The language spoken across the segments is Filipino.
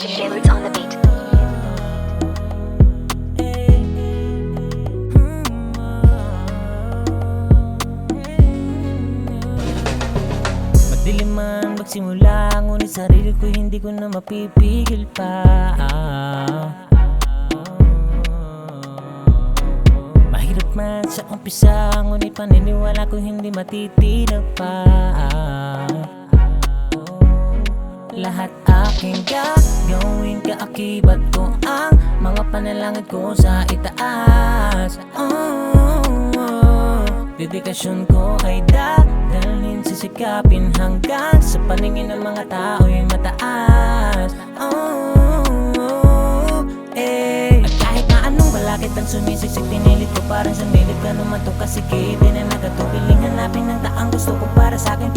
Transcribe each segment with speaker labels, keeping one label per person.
Speaker 1: DJ on the beat.
Speaker 2: Madilim man magsimula Ngunit sarili ko hindi ko na mapipigil pa Mahirap man sa umpisa Ngunit paniniwala ko hindi matitinag pa Lahat aking gagawin Kaakibat ko ang mga panalangin ko sa itaas oh. Dedikasyon ko ay dadalhin Sisikapin hanggang sa paningin ng mga tao'y mataas oh, eh. At kahit na anong balakit ang sumisiksik Pinilit ko parang sumilip ka naman to kasi Di na nagatubiling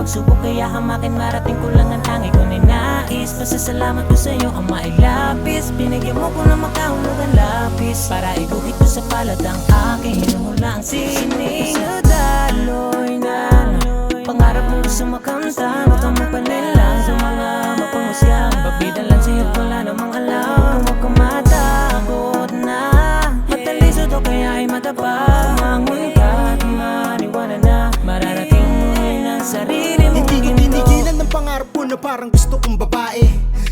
Speaker 2: Pagsubok kaya hamakin marating ko lang ang tangi ko ninais Pasasalamat ko sa'yo ang mailapis Binigyan mo ko ng makahulugan lapis Para iguhit ko sa palad ang aking hinuhulang sinis Sa daloy na Pangarap mo gusto makanta Huwag kang magpanilang sa mga mapangusyang Pabida
Speaker 3: pangarap ko na parang gusto kong babae.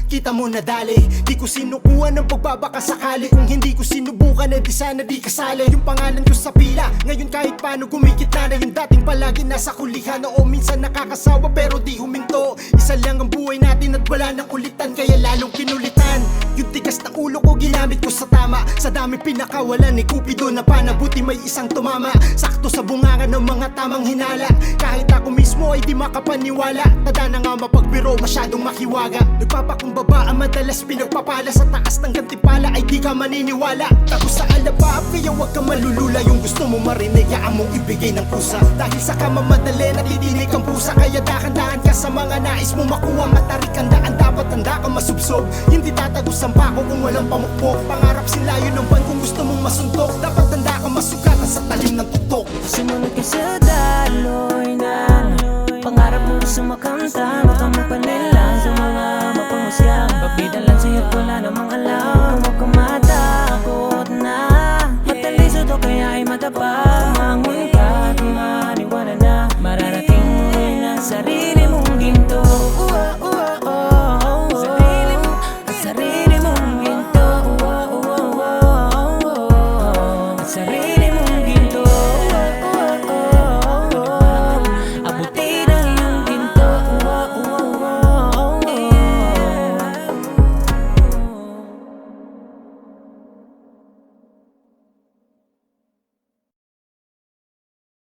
Speaker 3: Kita mo na dali Di ko sinukuha ng pagbabaka sakali. Kung hindi ko sinubukan eh di sana di kasali. Yung pangalan ko sa pila Ngayon kahit paano gumikit na na Yung dating palagi nasa kulihan Oo minsan nakakasawa pero di huminto. Isa lang ang buhay natin at wala nang ulitan Kaya lalong kinulitan. Yung tigas ng ulo ko ginamit ko sa tama. Sa dami pinakawalan ni Cupido na panabuti may isang tumama. Sakto sa bunganga ng mga tamang hinala. Kahit ako di makapaniwala. Tada na nga mapagbiro masyadong makiwaga. Nagpapakumbaba ang madalas pinagpapala Sa taas ng gantipala ay di ka maniniwala. Tapos sa alaba kaya huwag ka malulula. Yung gusto mo marinig yaan mong ibigay ng pusa. Dahil sa kamamadali natidinig ang pusa. Kaya dahan-dahan ka sa mga nais mo makuha. Matarik ang daan dapat handa ka masubsob. Hindi tatagos ang pako kung walang pamukpok. Pangarap sila yun ang ban kung gusto mong masuntok. Dapat handa ka masugatan sa talim ng tutok
Speaker 2: Sumunod ka sa daloy na Pangarap mo gusto